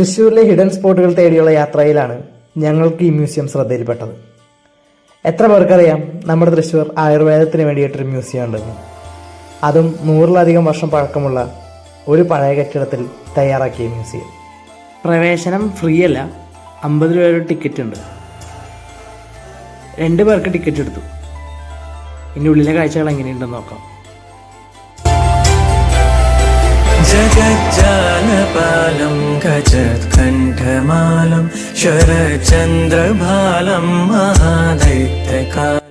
തൃശ്ശൂരിലെ ഹിഡൻ സ്പോട്ടുകൾ തേടിയുള്ള യാത്രയിലാണ് ഞങ്ങൾക്ക് ഈ മ്യൂസിയം ശ്രദ്ധയിൽപ്പെട്ടത്. എത്ര പേർക്കറിയാം നമ്മുടെ തൃശ്ശൂർ ആയുർവേദത്തിന് വേണ്ടിയിട്ടൊരു മ്യൂസിയം ഉണ്ടെന്ന് അതും നൂറിലധികം വർഷം പഴക്കമുള്ള ഒരു പഴയ കെട്ടിടത്തിൽ തയ്യാറാക്കിയ മ്യൂസിയം. പ്രവേശനം ഫ്രീ അല്ല അമ്പത് രൂപയുടെ ടിക്കറ്റ് ഉണ്ട് രണ്ട് പേർക്ക് ടിക്കറ്റ് എടുത്തു. ഇതിന്റെ ഉള്ളിലെ കാഴ്ചകൾ എങ്ങനെയുണ്ടെന്ന് നോക്കാം. जगज्जालपालं गजत्कण्ठमालं शरचन्द्रभालं महादैत्यकालम्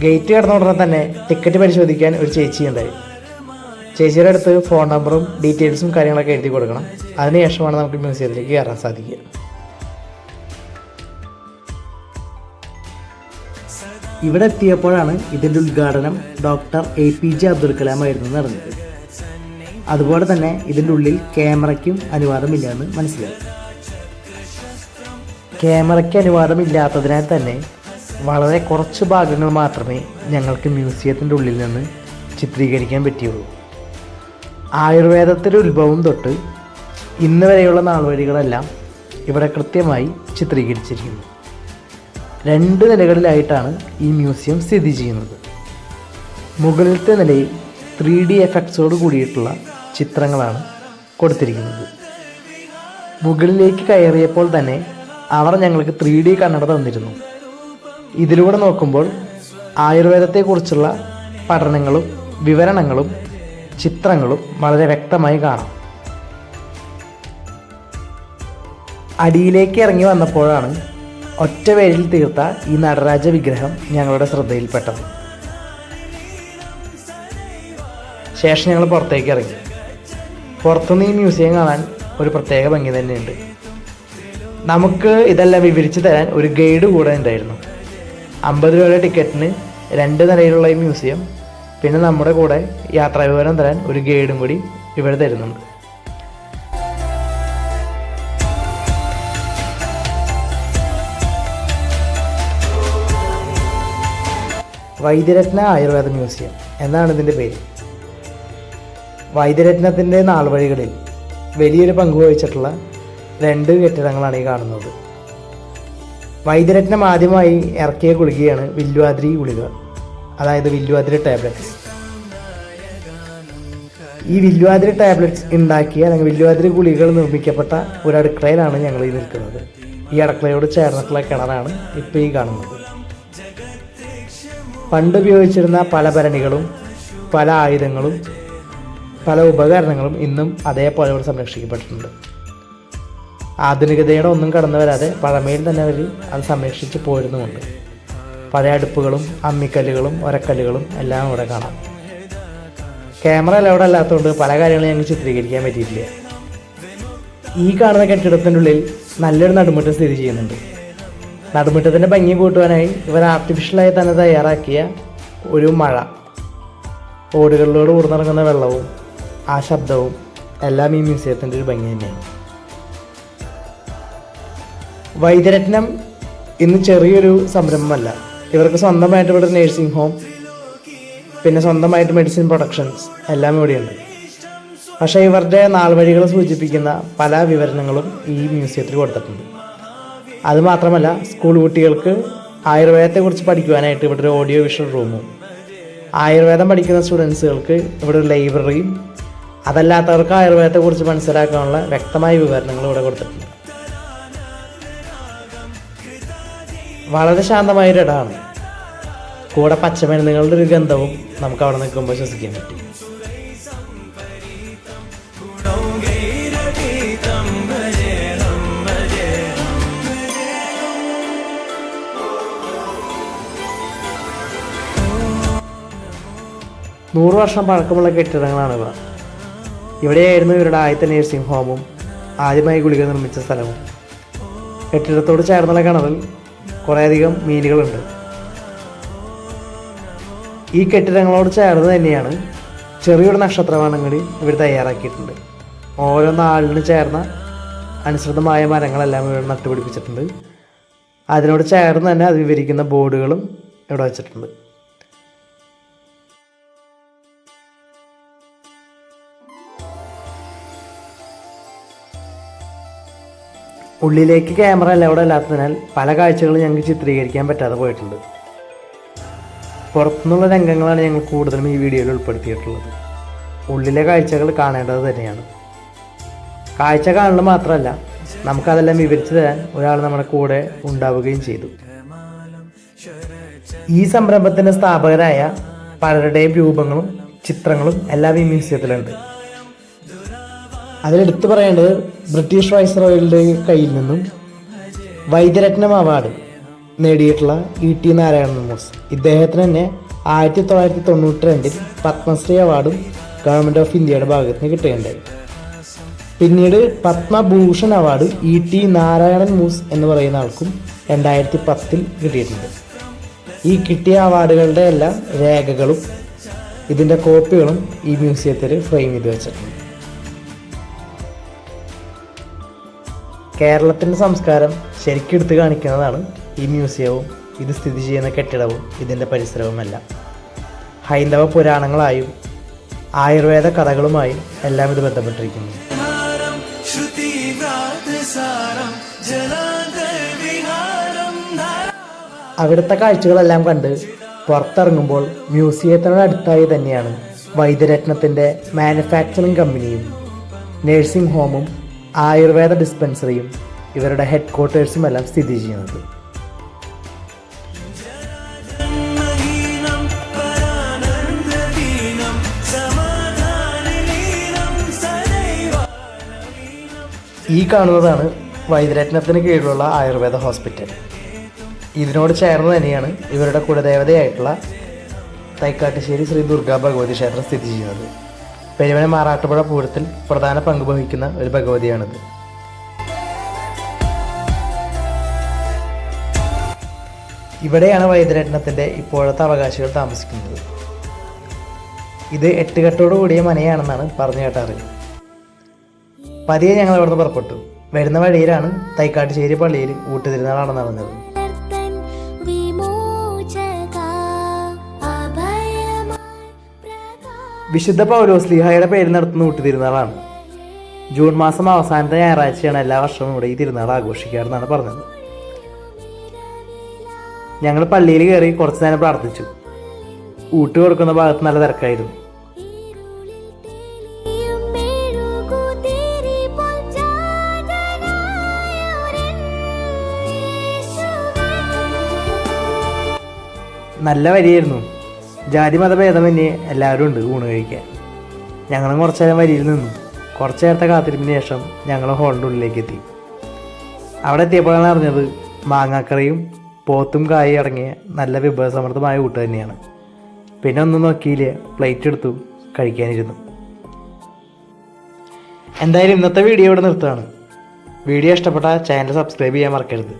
ഗേറ്റ് കടന്ന ഉടനെ തന്നെ ടിക്കറ്റ് പരിശോധിക്കാൻ ഒരു ചേച്ചി ഉണ്ടായി ചേച്ചിയുടെ അടുത്ത് ഫോൺ നമ്പറും ഡീറ്റെയിൽസും കാര്യങ്ങളൊക്കെ എഴുതി കൊടുക്കണം അതിനുശേഷമാണ് നമുക്ക് മ്യൂസിയത്തിലേക്ക് കയറാൻ സാധിക്കുക ഇവിടെ എത്തിയപ്പോഴാണ് ഇതിൻ്റെ ഉദ്ഘാടനം doctor A P J Abdul Kalam ആയിരുന്നു നടന്നത് അതുപോലെ തന്നെ ഇതിന്റെ ഉള്ളിൽ ക്യാമറയ്ക്കും അനുവാദമില്ല എന്ന് മനസ്സിലായി. ക്യാമറയ്ക്ക് അനുവാദമില്ലാത്തതിനാൽ തന്നെ വളരെ കുറച്ച് ഭാഗങ്ങൾ മാത്രമേ ഞങ്ങൾക്ക് മ്യൂസിയത്തിന്റെ ഉള്ളിൽ നിന്ന് ചിത്രീകരിക്കാൻ പറ്റിയുള്ളൂ. ആയുർവേദത്തിന്റെ ഉത്ഭവം തൊട്ട് ഇന്ന് വരെയുള്ള നാൾവഴികളെല്ലാം ഇവിടെ കൃത്യമായി ചിത്രീകരിച്ചിരിക്കുന്നു. രണ്ട് നിലകളിലായിട്ടാണ് ഈ മ്യൂസിയം സ്ഥിതി ചെയ്യുന്നത്. മുകളിലത്തെ നിലയിൽ ത്രീ ഡി എഫക്ട്സോട് കൂടിയിട്ടുള്ള ചിത്രങ്ങളാണ് കൊടുത്തിരിക്കുന്നത്. മുകളിലേക്ക് കയറിയപ്പോൾ തന്നെ അവർ ഞങ്ങൾക്ക് ത്രീ ഡി കണ്ണട തന്നിരുന്നു. ഇതിലൂടെ നോക്കുമ്പോൾ ആയുർവേദത്തെക്കുറിച്ചുള്ള പഠനങ്ങളും വിവരണങ്ങളും ചിത്രങ്ങളും വളരെ വ്യക്തമായി കാണാം. അടിയിലേക്ക് ഇറങ്ങി വന്നപ്പോഴാണ് ഒറ്റ പേരിൽ തീർത്ത ഈ നടരാജ വിഗ്രഹം ഞങ്ങളുടെ ശ്രദ്ധയിൽപ്പെട്ടത്. ശേഷം ഞങ്ങൾ പുറത്തേക്ക് ഇറങ്ങി. പുറത്തുനിന്ന് ഈ മ്യൂസിയം കാണാൻ ഒരു പ്രത്യേക ഭംഗി തന്നെയുണ്ട്. നമുക്ക് ഇതെല്ലാം വിവരിച്ചു തരാൻ ഒരു ഗൈഡ് കൂടെ ഉണ്ടായിരുന്നു. അമ്പത് രൂപയുടെ ടിക്കറ്റിന് രണ്ട് നിലയിലുള്ള ഈ മ്യൂസിയം പിന്നെ നമ്മുടെ കൂടെ യാത്രാ വിവരം തരാൻ ഒരു ഗൈഡും കൂടി ഇവിടെ തരുന്നുണ്ട്. വൈദ്യരത്ന ആയുർവേദ മ്യൂസിയം എന്നാണ് ഇതിന്റെ പേര്. വൈദ്യരത്നത്തിന്റെ നാൾവഴികളിൽ വലിയൊരു പങ്ക് വഹിച്ചിട്ടുള്ള രണ്ട് കെട്ടിടങ്ങളാണ് ഈ കാണുന്നത്. വൈദ്യരത്നം ആദ്യമായി ഇറക്കിയ ഗുളികയാണ് വില്വാദ്രി ഗുളിക അതായത് വില്വാദ്രി ടാബ്ലറ്റ്സ് ഈ വില്വാദ്രി ടാബ്ലറ്റ്സ് ഉണ്ടാക്കിയ അല്ലെങ്കിൽ വില്വാദ്രി ഗുളികകൾ നിർമ്മിക്കപ്പെട്ട ഒരു അടുക്കളയിലാണ് ഞങ്ങൾ ഈ നിൽക്കുന്നത്. ഈ അടുക്കളയോട് ചേർന്നിട്ടുള്ള കിണറാണ് ഇപ്പോൾ ഈ കാണുന്നത്. പണ്ട് ഉപയോഗിച്ചിരുന്ന പല ഭരണികളും പല ആയുധങ്ങളും പല ഉപകരണങ്ങളും ഇന്നും അതേപോലെ ഇവിടെ സംരക്ഷിക്കപ്പെട്ടിട്ടുണ്ട്. ആധുനികതയുടെ ഒന്നും കടന്നു വരാതെ പഴമയിൽ തന്നെ അവർ അത് സംരക്ഷിച്ച് പോരുന്നുമുണ്ട്. പഴയ അടുപ്പുകളും അമ്മിക്കല്ലുകളും ഒരക്കല്ലുകളും എല്ലാം ഇവിടെ കാണാം. ക്യാമറ അലൗഡ് അല്ലാത്തതുകൊണ്ട് പല കാര്യങ്ങളും ഞങ്ങൾക്ക് ചിത്രീകരിക്കാൻ പറ്റിയിട്ടില്ല. ഈ കാണുന്ന കെട്ടിടത്തിന്റെ ഉള്ളിൽ നല്ലൊരു നടുമുറ്റം സ്ഥിതി ചെയ്യുന്നുണ്ട്. നടുമുറ്റത്തിന്റെ ഭംഗി കൂട്ടുവാനായി ഇവർ ആർട്ടിഫിഷ്യലായി തന്നെ തയ്യാറാക്കിയ ഒരു മഴ. ഓടുകളിലൂടെ ഊർന്നിറങ്ങുന്ന വെള്ളവും ആ ശബ്ദവും എല്ലാം ഈ മ്യൂസിയത്തിന്റെ ഒരു ഭംഗി തന്നെയാണ്. വൈദ്യരത്നം ഇന്ന് ചെറിയൊരു സംരംഭമല്ല. ഇവർക്ക് സ്വന്തമായിട്ട് ഇവിടെ നേഴ്സിംഗ് ഹോം പിന്നെ സ്വന്തമായിട്ട് മെഡിസിൻ പ്രൊഡക്ഷൻസ് എല്ലാം ഇവിടെയുണ്ട്. പക്ഷേ ഇവരുടെ നാൾവഴികൾ സൂചിപ്പിക്കുന്ന പല വിവരണങ്ങളും ഈ മ്യൂസിയത്തിൽ കൊടുത്തിട്ടുണ്ട്. അതുമാത്രമല്ല സ്കൂൾ കുട്ടികൾക്ക് ആയുർവേദത്തെക്കുറിച്ച് പഠിക്കുവാനായിട്ട് ഇവിടെ ഒരു ഓഡിയോ വിഷ്വൽ റൂമും ആയുർവേദം പഠിക്കുന്ന സ്റ്റുഡൻസുകൾക്ക് ഇവിടെ ഒരു ലൈബ്രറിയും അതല്ലാത്തവർക്ക് ആയുർവേദത്തെക്കുറിച്ച് മനസ്സിലാക്കാനുള്ള വ്യക്തമായ വിവരണങ്ങൾ ഇവിടെ കൊടുത്തിട്ടുണ്ട്. വളരെ ശാന്തമായ ഇടമാണ്. കൂടെ പച്ചമരുന്നുകളുടെ ഒരു ഗന്ധവും നമുക്ക് അവിടെ നിൽക്കുമ്പോൾ ശ്വസിക്കാൻ പറ്റും. നൂറ് വർഷം പഴക്കമുള്ള കെട്ടിടങ്ങളാണ് ഇവ ഇവിടെയായിരുന്നു ഇവരുടെ ആദ്യത്തെ നേഴ്സിംഗ് ഹോമും ആദ്യമായി ഗുളിക നിർമ്മിച്ച സ്ഥലവും. കെട്ടിടത്തോട് ചേർന്നുള്ള കിണറിൽ കുറേയധികം മീനുകളുണ്ട്. ഈ കെട്ടിടങ്ങളോട് ചേർന്ന് തന്നെയാണ് ചെറിയൊരു നക്ഷത്രവാണം കൂടി ഇവർ തയ്യാറാക്കിയിട്ടുണ്ട്. ഓരോ നാളിന് ചേർന്ന അനുസൃതമായ മരങ്ങളെല്ലാം ഇവിടെ നട്ടുപിടിപ്പിച്ചിട്ടുണ്ട്. അതിനോട് ചേർന്ന് തന്നെ അത് വിവരിക്കുന്ന ബോർഡുകളും ഇവിടെ വച്ചിട്ടുണ്ട്. ഉള്ളിലേക്ക് ക്യാമറ അവിടെ അല്ലാത്തതിനാൽ പല കാഴ്ചകളും ഞങ്ങൾക്ക് ചിത്രീകരിക്കാൻ പറ്റാതെ പോയിട്ടുണ്ട്. പുറത്തുനിന്നുള്ള രംഗങ്ങളാണ് ഞങ്ങൾ കൂടുതലും ഈ വീഡിയോയിൽ ഉൾപ്പെടുത്തിയിട്ടുള്ളത്. ഉള്ളിലെ കാഴ്ചകൾ കാണേണ്ടത് തന്നെയാണ്. കാഴ്ച കാണൽ മാത്രമല്ല നമുക്കതെല്ലാം വിവരിച്ചു തരാൻ ഒരാൾ നമ്മുടെ കൂടെ ഉണ്ടാവുകയും ചെയ്തു. ഈ സംരംഭത്തിന്റെ സ്ഥാപകരായ പലരുടെയും രൂപങ്ങളും ചിത്രങ്ങളും എല്ലാം ഈ മ്യൂസിയത്തിലുണ്ട്. അതിലെടുത്തു പറയേണ്ടത് ബ്രിട്ടീഷ് വൈസ് റോയലിന്റെ കയ്യിൽ നിന്നും വൈദ്യരത്നം അവാർഡ് നേടിയിട്ടുള്ള ഇ ടി നാരായണൻ മോസ് ഇദ്ദേഹത്തിന് തന്നെ ആയിരത്തി തൊള്ളായിരത്തി തൊണ്ണൂറ്റി രണ്ടിൽ പത്മശ്രീ അവാർഡും ഗവൺമെന്റ് ഓഫ് ഇന്ത്യയുടെ ഭാഗത്ത് നിന്ന് കിട്ടുകയുണ്ടായി. പിന്നീട് Padma Bhushan award E T Narayanan Mooss എന്ന് പറയുന്ന ആൾക്കും രണ്ടായിരത്തി പത്തിൽ കിട്ടിയിട്ടുണ്ട്. ഈ കിട്ടിയ അവാർഡുകളുടെ എല്ലാം രേഖകളും ഇതിന്റെ കോപ്പികളും ഈ മ്യൂസിയത്തിൽ ഫ്രെയിം ചെയ്ത് വെച്ചിട്ടുണ്ട്. കേരളത്തിന്റെ സംസ്കാരം ശരിക്കും എടുത്തു കാണിക്കുന്നതാണ് ഈ മ്യൂസിയവും ഇത് സ്ഥിതി ചെയ്യുന്ന കെട്ടിടവും ഇതിന്റെ പരിസരവുമെല്ലാം. ഹൈന്ദവ പുരാണങ്ങളായും ആയുർവേദ കഥകളുമായും എല്ലാം ഇത് ബന്ധപ്പെട്ടിരിക്കുന്നു. അവിടുത്തെ കാഴ്ചകളെല്ലാം കണ്ട് പുറത്തിറങ്ങുമ്പോൾ മ്യൂസിയത്തിനോട് അടുത്തായി തന്നെയാണ് വൈദ്യരത്നത്തിന്റെ മാനുഫാക്ചറിംഗ് കമ്പനിയും നേഴ്സിംഗ് ഹോമും ആയുർവേദ ഡിസ്പെൻസറിയും ഇവരുടെ ഹെഡ് ക്വാർട്ടേഴ്സും എല്ലാം സ്ഥിതി ചെയ്യുന്നത്. ഈ കാണുന്നതാണ് വൈദ്യരത്നത്തിന് കീഴിലുള്ള ആയുർവേദ ഹോസ്പിറ്റൽ. ഇതിനോട് ചേർന്ന് തന്നെയാണ് ഇവരുടെ കുലദേവതയായിട്ടുള്ള തൈക്കാട്ടുശ്ശേരി ശ്രീ ദുർഗാ ഭഗവതി ക്ഷേത്രം സ്ഥിതി ചെയ്യുന്നത്. പെരുവന മാറാട്ടുപുഴ പൂരത്തിൽ പ്രധാന പങ്ക് വഹിക്കുന്ന ഒരു ഭഗവതിയാണിത്. ഇവിടെയാണ് വൈദ്യരത്നത്തിന്റെ ഇപ്പോഴത്തെ അവകാശികൾ താമസിക്കുന്നത്. ഇത് എട്ടുകെട്ടോടു കൂടിയ മനയാണെന്നാണ് പറഞ്ഞു കേട്ടാറ്. പതിയെ ഞങ്ങൾ അവിടുന്ന് പുറപ്പെട്ടു. വരുന്ന വഴിയിലാണ് തൈക്കാട്ടുശ്ശേരി പള്ളിയിൽ ഊട്ടുതിരുന്നാളാണ് നടന്നത്. വിശുദ്ധ പൗലോസ്ലിഹായുടെ പേര് നടത്തുന്ന ഊട്ടുതിരുന്നാളാണ് ജൂൺ മാസം അവസാനത്തെ ഞായറാഴ്ചയാണ് എല്ലാ വർഷവും ഇവിടെ ഈ തിരുനാൾ ആഘോഷിക്കാറെന്നാണ് പറഞ്ഞത്. ഞങ്ങൾ പള്ളിയിൽ കയറി കുറച്ചു നേരം പ്രാർത്ഥിച്ചു. ഊട്ട് കൊടുക്കുന്ന ഭാഗത്ത് നല്ല തിരക്കായിരുന്നു. നല്ല വരിയായിരുന്നു. ജാതി മതഭേദമന്യേ എല്ലാവരും ഉണ്ട് ഊണ് കഴിക്കാൻ. ഞങ്ങളും കുറച്ചു നേരം വരിയിൽ നിന്നു. കുറച്ചു നേരത്തെ കാത്തിരിപ്പിന് ശേഷം ഞങ്ങൾ ഹോളിന്റെ ഉള്ളിലേക്ക് എത്തി. അവിടെ എത്തിയപ്പോഴാണ് അറിഞ്ഞത് മാങ്ങാക്കറിയും പോത്തും കായും അടങ്ങിയ നല്ല വിഭവസമൃദ്ധമായ ഊട്ട് തന്നെയാണ്. പിന്നെ ഒന്നും നോക്കിയില്ല. പ്ലേറ്റ് എടുത്തു കഴിക്കാനിരുന്നു. എന്തായാലും ഇന്നത്തെ വീഡിയോ ഇവിടെ നിർത്തുകയാണ്. വീഡിയോ ഇഷ്ടപ്പെട്ടാൽ ചാനൽ സബ്സ്ക്രൈബ് ചെയ്യാൻ മറക്കരുത്.